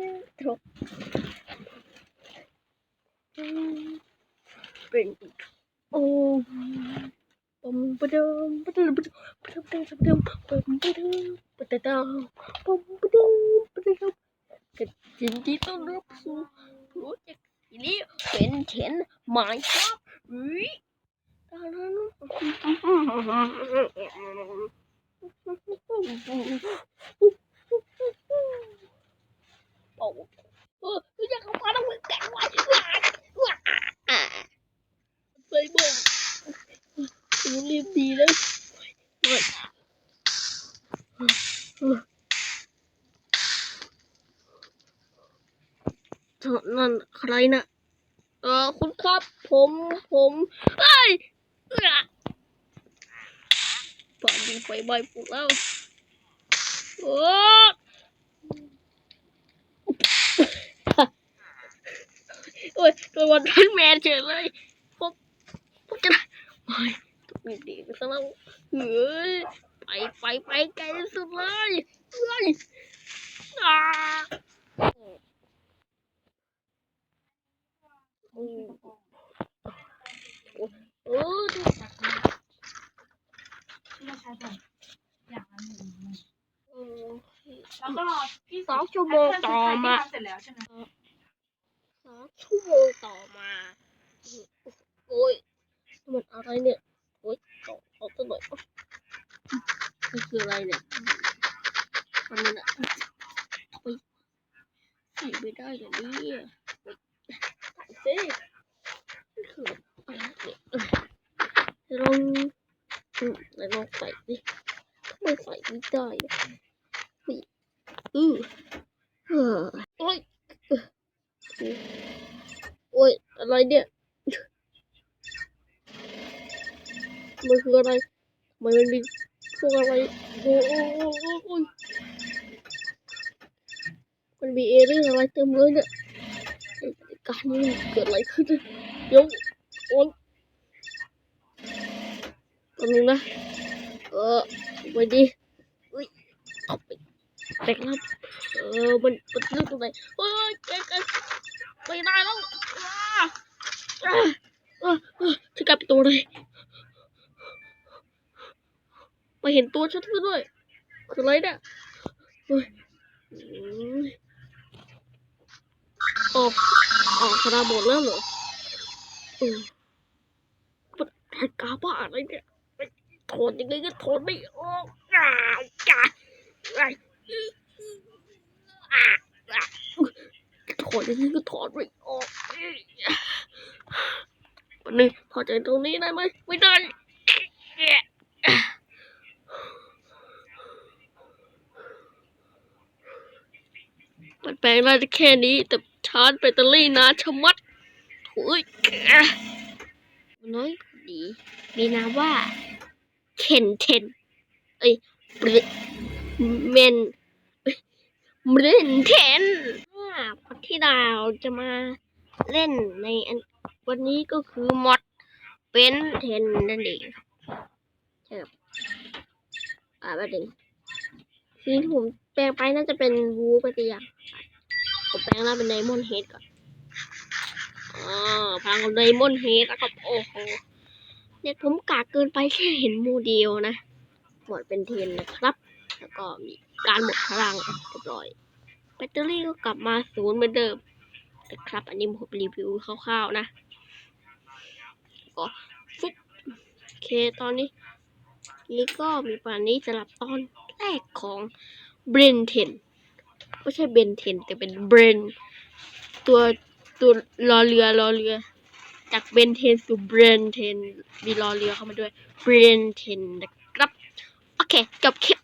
intro. Berhenti. Oh. Ketinggi tuh nafsu Project ini Benjen Minecraft Wih Tahan Tahan นั่นใครน่ะเออคุณครับผมผมเอ้ยเอ้อป่านนี้ไฟไหม้ปุ๊บแล้วโอ้โอ้ยตัววันทันแมนเฉยเลยผมผมจะโอ้ยต้องดีไปซะแล้วเฮ้ย ไปไปไปไกลที่สุดเลยเฮ้ยอ่าอืมเออดูไม่ใช่แบบอย่างละหนึ่งหนึ่งเออแล้วก็พี่สองชั่วโมงต่อมาทำเสร็จแล้วใช่ไหมสามชั่วโมงต่อมาโอ้ยมันอะไรเนี่ยโอ้ยขอขอตัวหน่อย นี่คืออะไรเนี่ยมันนี่นอ้ยใส่ไม่ได้เลยเนี่ยใส่สิคือลองอืมไหนลองใส่ดิทำไมใส่ไม่ได้อุ้ยอือเออโอ้ยโอ้ยอะไรเนี่ยมันคืออะไรทำไมมันมี พวอะไรโอ้โอ้โอ้โอ้โอ้ยมันมีเอเรื่องอะไรเต็มเลยเนี่ยไอ้การนี้เกิดอะไรขึ้นเดี๋ยวโอ้ยตอนนึงนะ เออไปดีอุ้ยเอาไปแต่ครับเออมันมันเรื่องตรงไหนเฮ้ยแกแกไม่ได้แล้วอ้าอ้าอ้าอ้าจะกลับไปตัวเลยไม่ เห็นตัวฉันซะด้วย คืออะไรเนี่ยเฮ้ยอืมออกออกคณะหมดแล้วเหรอเออมันแหกกาบ้าอะไรเนี่ยไปถอนยังไงก็ถอนไม่ออกอ่าจ้าไอ้อ่าอ่าถอนยังไงก็ถอนไม่ออกวันนี้ถอใจตรงนี้ได้ไหมไม่ได้ มันแปลงได้แค่นี้ แต่ชาร์จแบตเตอรี่นานชะมัดโถุยน้อยดีมีนามว่าเคนเทน เอ้ยเบรเมนเอ้ยเบรนเทนอ่าพอที่เราจะมาเล่นในอันวันนี้ก็คือมอดเป็นเทนนั่นเองครับใช่ครับอ่าประเด็นสิ่งที่ผมแปลงไปน่าจะเป็นวูไปตัวอย่าง ผมแปลงร่างเป็นไดมอนด์เฮดก่อนอ่าพลังไดมอนด์เฮดแล้วก็โอ้โหเนี่ยผมกากเกินไปแค่เห็นโมเดลนะ หมดเป็นเทนนะครับ แล้วก็มีการหมดพลังเรียบร้อยแบตเตอรี่ก็กลับมาศูนย์เหมือนเดิมนะครับ อันนี้ผมรีวิวคร่าวๆนะก็ฟุ๊บโอเคตอนนี้ นี่ก็มีประมานนี้สำหรับตอนแรกของเบรนเทน ไม่ใช่เบนเทน แต่เป็นเบรน ตัวตัวรอเรือรอเรือ จากเบนเทนสู่เบรนเทนมีรอเรือเข้ามาด้วยเบรนเทนนะครับ โอเค จบคลิป